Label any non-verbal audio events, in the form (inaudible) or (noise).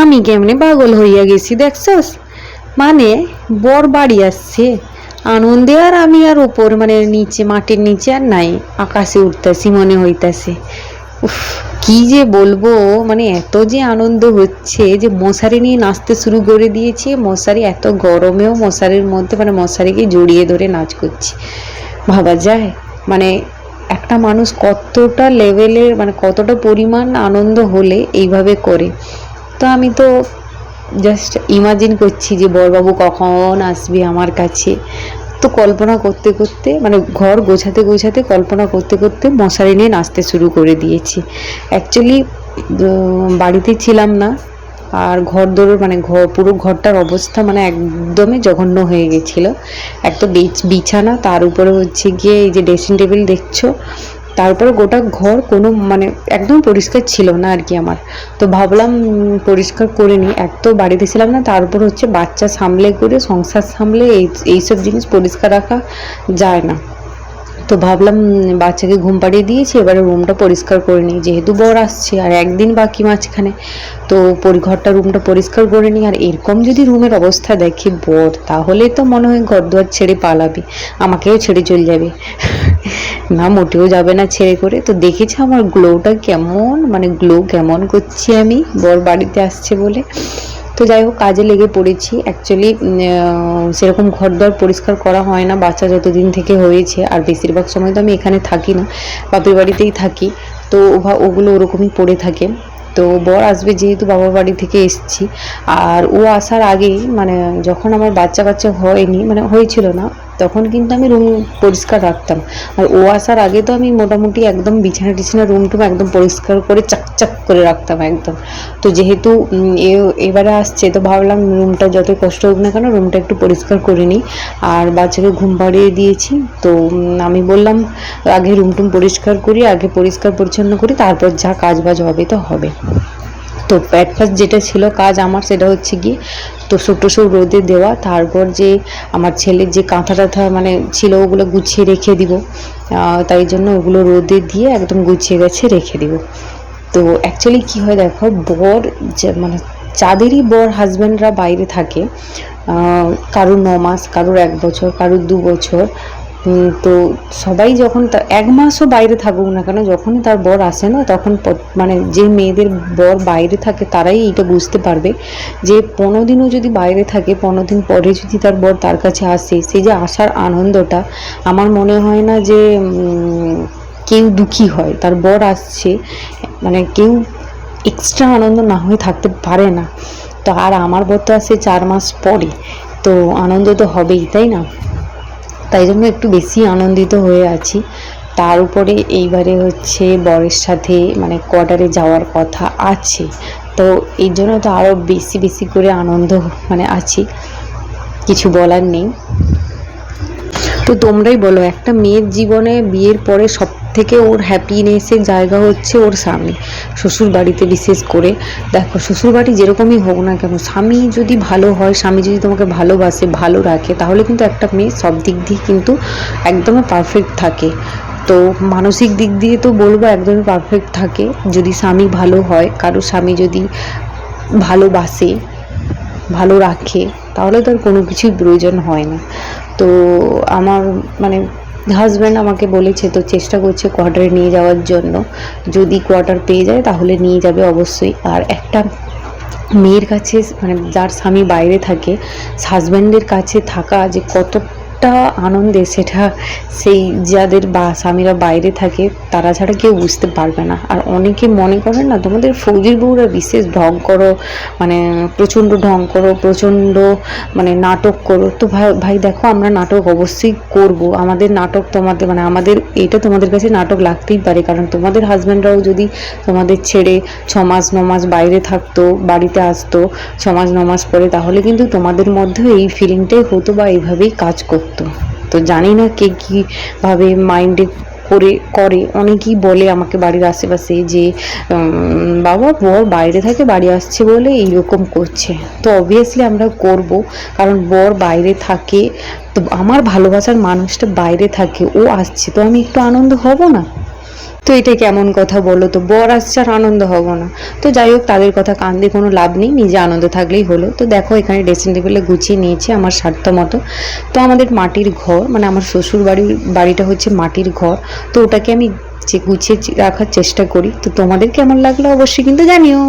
আমি কেমনে পাগল হইয়া গেছি দেখছস? মানে বর বাড়ি আসছে। আনন্দে আর আমি আর ওপর মানে নিচে, মাটির নিচে আর নাই। আকাশে উঠতেছি, মনে হইতাছে। উফ, কি যে বলব মানে এত যে আনন্দ হচ্ছে যে মশারি নিয়ে নাচতে শুরু করে দিয়েছি। মশারি এত গরমেও মশারির মধ্যে মানে মশারিকে জড়িয়ে ধরে নাচ করছি। ভাবা যায় মানে একটা মানুষ কতটা লেভেলের মানে কতটা পরিমাণ আনন্দ হলে এইভাবে করে। তো আমি তো জাস্ট ইমাজিন করছি যে বরবাবু কখন আসবে আমার কাছে। তো কল্পনা করতে করতে মানে ঘর গোছাতে গোছাতে কল্পনা করতে করতে মশারি নিয়ে নাচতে শুরু করে দিয়েছি। অ্যাকচুয়ালি বাড়িতে ছিলাম না, আর ঘর দৌড় মানে ঘর পুরো ঘরটার অবস্থা মানে একদমই জঘন্য হয়ে গেছিল। এক তো বিছ- বিছানা, তার উপরে হচ্ছে গিয়ে এই যে ড্রেসিং টেবিল দেখছ তারপরে গোটা ঘর কোনো মানে একদম পরিষ্কার ছিল না আর কি আমার। তো ভাবলাম পরিষ্কার করে নিই। এক তো বাড়িতে ছিলাম না তারপর হচ্ছে বাচ্চা সামলে করে, সংসার সামলে এই, এইসব জিনিস পরিষ্কার রাখা যায় না। তো ভাবলাম বাচ্চাকে ঘুম পাড়িয়ে দিয়েছি, এবারে রুমটা পরিষ্কার করে নিই। যেহেতু বর আসছে, আর একদিন বাকি মাঝখানে, তো ঘরটা রুমটা পরিষ্কার করে নিই। আর এরকম যদি রুমের অবস্থা দেখি বর, তাহলে তো মনে হয় ঘর দুয়ার ছেড়ে পালাবে। আমাকেও ছেড়ে চলে যাবে। (laughs) না, মোটেও যাবে না ছেড়ে করে। তো দেখেছি আমার গ্লোটা কেমন মানে গ্লো কেমন করছি আমি। বর বাড়িতে আসছে বলে। তো যাই হোক, কাজে লেগে পড়েছি। অ্যাকচুয়ালি সেরকম ঘর দর পরিষ্কার করা হয় না, বাচ্চা যতদিন থেকে হয়েছে। আর বেশিরভাগ সময় তো আমি এখানে থাকি না, বাপের বাড়িতেই থাকি। তো ওগুলো ওরকমই পড়ে থাকে। তো বর আসবে যেহেতু বাবার বাড়ি থেকে এসছি। আর ও আসার আগেই মানে যখন আমার বাচ্চা কাচ্চা হয়নি মানে হয়েছিল না তখন কিন্তু আমি রুম পরিষ্কার রাখতাম। আর ও আসার আগে তো আমি মোটামুটি একদম বিছানা টিছানা রুম টুম একদম পরিষ্কার করে চাকচাক করে রাখতাম একদম। তো যেহেতু এবারে আসছে, তো ভাবলাম রুমটা যতই কষ্ট হোক না কেন রুমটা একটু পরিষ্কার করে নিই। আর বাচ্চাকে ঘুম পাড়িয়ে দিয়েছি, তো আমি বললাম, আগে রুম টুম পরিষ্কার করি, আগে পরিষ্কার পরিচ্ছন্ন করি, তারপর যা কাজ বাজ হবে তো হবে। তো প্যাট ফার্স্ট যেটা ছিল কাজ আমার, সেটা হচ্ছে গিয়ে তোষক টোষক রোদে দেওয়া। তারপর যে আমার ছেলের যে কাঁথা টাথা মানে ছিল, ওগুলো গুছিয়ে রেখে দিব। তাই জন্য ওগুলো রোদে দিয়ে একদম গুছিয়ে গেছে, রেখে দিব। তো অ্যাকচুয়ালি কী হয় দেখো, বর মানে যাদেরই বর হাজব্যান্ডরা বাইরে থাকে। কারোর ন মাস, কারোর এক বছর, কারোর দু বছর। তো সবাই যখন এক মাসও বাইরে থাকুক না কেন, যখনই তার বর আসে না, তখন মানে যে মেয়েদের বর বাইরে থাকে, তারাই এইটা বুঝতে পারবে যে পনেরো দিনও যদি বাইরে থাকে, পনেরো দিন পরে যদি তার বর তার কাছে আসে সেই যে আসার আনন্দটা, আমার মনে হয় না যে কেউ দুঃখী হয়। তার বর আসছে মানে কেউ এক্সট্রা আনন্দ না হয়ে থাকতে পারে না। তো আর আমার বর তো আসে চার মাস পরে, তো আনন্দ তো হবেই, তাই না? তাই জন্য একটু বেশি আনন্দিত হয়ে আছি। তার উপরে এইবারে হচ্ছে বরের সাথে মানে কোয়ার্টারে যাওয়ার কথা আছে। তো এই জন্য তো আরও বেশি বেশি করে আনন্দ মানে আছি। কিছু বলার নেই। তো তোমরাই বলো, একটা মেয়ের জীবনে বিয়ের পরে সব থেকে ওর হ্যাপিনেসের জায়গা হচ্ছে ওর স্বামী। শ্বশুর বাড়িতে বিশেষ করে। দেখো শ্বশুর বাড়ি যেরকমই হোক না কেন, স্বামী যদি ভালো হয়, স্বামী যদি তোমাকে ভালোবাসে, ভালো রাখে, তাহলে কিন্তু একটা মেয়ে সব দিক দিয়ে কিন্তু একদমই পারফেক্ট থাকে। তো মানসিক দিক দিয়ে তো বলব একদমই পারফেক্ট থাকে। যদি স্বামী ভালো হয়, কারও স্বামী যদি ভালোবাসে, ভালো রাখে, তাহলে তার কোনো কিছুই প্রয়োজন হয় না। তো আমার মানে হাজব্যান্ড আমাকে বলেছে তো চেষ্টা করছে কোয়ার্টারে নিয়ে যাওয়ার জন্য। যদি কোয়ার্টার পেয়ে যায় তাহলে নিয়ে যাবে অবশ্যই। আর একটা মেয়ের কাছে মানে যার স্বামী বাইরে থাকে হাজব্যান্ডের কাছে থাকা যে কতটা আনন্দে সেটা সেই যাদের বা স্বামীরা বাইরে থাকে, তারা ছাড়া কেউ বুঝতে পারবে না। আর অনেকে মনে করেন না, তোমাদের ফৌজির বউরা বিশেষ ঢং করো মানে প্রচণ্ড ঢং করো, প্রচণ্ড মানে নাটক করো। তো ভাই ভাই দেখো, আমরা নাটক অবশ্যই করব। আমাদের নাটক তোমাদের মানে আমাদের, এটা তোমাদের কাছে নাটক লাগতেই পারে। কারণ তোমাদের হাজব্যান্ডরাও যদি তোমাদের ছেড়ে ছ মাস ন মাস বাইরে থাকতো, বাড়িতে আসতো ছ মাস ন মাস পরে, তাহলে কিন্তু তোমাদের মধ্যেও এই ফিলিংটাই হতো বা এইভাবেই কাজ করতো। তো জানি না কে কীভাবে মাইন্ডে করে করে। অনেকেই বলে আমাকে বাড়ির আশেপাশে যে বাবা, বর বাইরে থাকে, বাড়ি আসছে বলে এইরকম করছে। তো অবভিয়াসলি আমরা করব, কারণ বর বাইরে থাকে, তো আমার ভালোবাসার মানুষটা বাইরে থাকে, ও আসছে। তো আমি একটু আনন্দ হব না? তো এটা কেমন কথা বলো তো, বর আসছে আর আনন্দ হব না। তো যাই হোক, তাদের কথা কান দিয়ে কোনো লাভ নেই, নিজে আনন্দ থাকলেই হলো। তো দেখো এখানে ড্রেসিং টেবিলে গুছিয়ে নিয়েছে আমার স্বার্থ মতো। তো আমাদের মাটির ঘর মানে আমার শ্বশুর বাড়ির বাড়িটা হচ্ছে মাটির ঘর। তো ওটাকে আমি গুছিয়ে রাখার চেষ্টা করি। তো তোমাদের কেমন লাগল অবশ্যই কিন্তু জানিও।